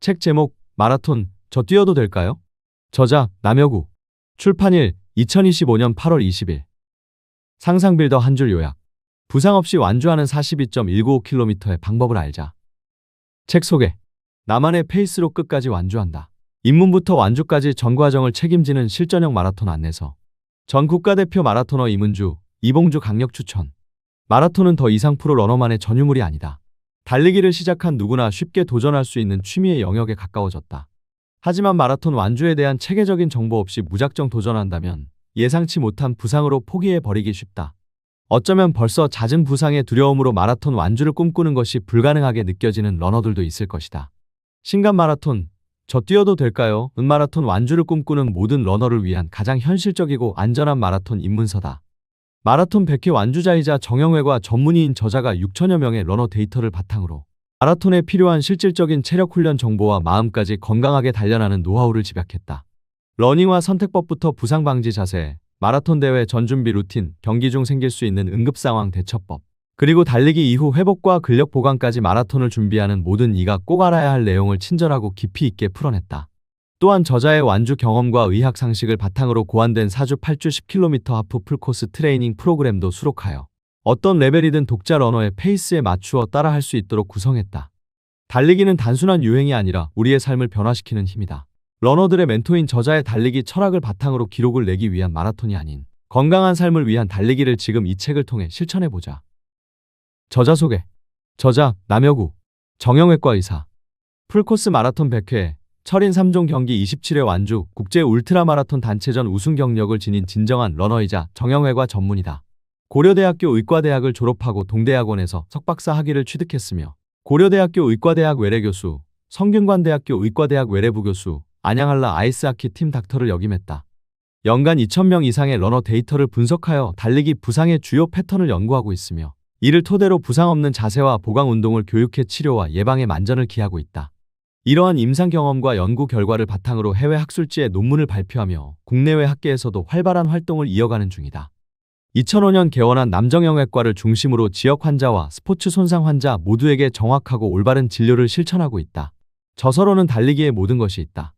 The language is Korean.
책 제목 마라톤 저 뛰어도 될까요? 저자 남여구 출판일 2025년 8월 20일 상상빌더 한 줄 요약 부상 없이 완주하는 42.195km의 방법을 알자. 책 소개 나만의 페이스로 끝까지 완주한다. 입문부터 완주까지 전 과정을 책임지는 실전형 마라톤 안내서 전 국가대표 마라토너 이문주, 이봉주 강력 추천 마라톤은 더 이상 프로 러너만의 전유물이 아니다. 달리기를 시작한 누구나 쉽게 도전할 수 있는 취미의 영역에 가까워졌다. 하지만 마라톤 완주에 대한 체계적인 정보 없이 무작정 도전한다면 예상치 못한 부상으로 포기해버리기 쉽다. 어쩌면 벌써 잦은 부상의 두려움으로 마라톤 완주를 꿈꾸는 것이 불가능하게 느껴지는 러너들도 있을 것이다. 신간 마라톤, 저 뛰어도 될까요? 은 마라톤 완주를 꿈꾸는 모든 러너를 위한 가장 현실적이고 안전한 마라톤 입문서다. 마라톤 100회 완주자이자 정형외과 전문의인 저자가 6천여 명의 러너 데이터를 바탕으로 마라톤에 필요한 실질적인 체력 훈련 정보와 마음까지 건강하게 단련하는 노하우를 집약했다. 러닝화 선택법부터 부상 방지 자세, 마라톤 대회 전준비 루틴, 경기 중 생길 수 있는 응급 상황 대처법, 그리고 달리기 이후 회복과 근력 보강까지 마라톤을 준비하는 모든 이가 꼭 알아야 할 내용을 친절하고 깊이 있게 풀어냈다. 또한 저자의 완주 경험과 의학 상식을 바탕으로 고안된 4주 8주 10km 하프 풀코스 트레이닝 프로그램도 수록하여 어떤 레벨이든 독자 러너의 페이스에 맞추어 따라할 수 있도록 구성했다. 달리기는 단순한 유행이 아니라 우리의 삶을 변화시키는 힘이다. 러너들의 멘토인 저자의 달리기 철학을 바탕으로 기록을 내기 위한 마라톤이 아닌 건강한 삶을 위한 달리기를 지금 이 책을 통해 실천해보자. 저자 소개. 저자 남여구 정형외과 의사 풀코스 마라톤 100회 철인 3종 경기 27회 완주 국제 울트라 마라톤 단체전 우승 경력을 지닌 진정한 러너이자 정형외과 전문이다. 고려대학교 의과대학을 졸업하고 동대학원에서 석박사 학위를 취득했으며 고려대학교 의과대학 외래교수, 성균관대학교 의과대학 외래부교수, 안양한라 아이스하키 팀 닥터를 역임했다. 연간 2,000명 이상의 러너 데이터를 분석하여 달리기 부상의 주요 패턴을 연구하고 있으며 이를 토대로 부상 없는 자세와 보강 운동을 교육해 치료와 예방에 만전을 기하고 있다. 이러한 임상 경험과 연구 결과를 바탕으로 해외 학술지에 논문을 발표하며 국내외 학계에서도 활발한 활동을 이어가는 중이다. 2005년 개원한 남정형외과를 중심으로 지역 환자와 스포츠 손상 환자 모두에게 정확하고 올바른 진료를 실천하고 있다. 저서로는 달리기의 모든 것이 있다.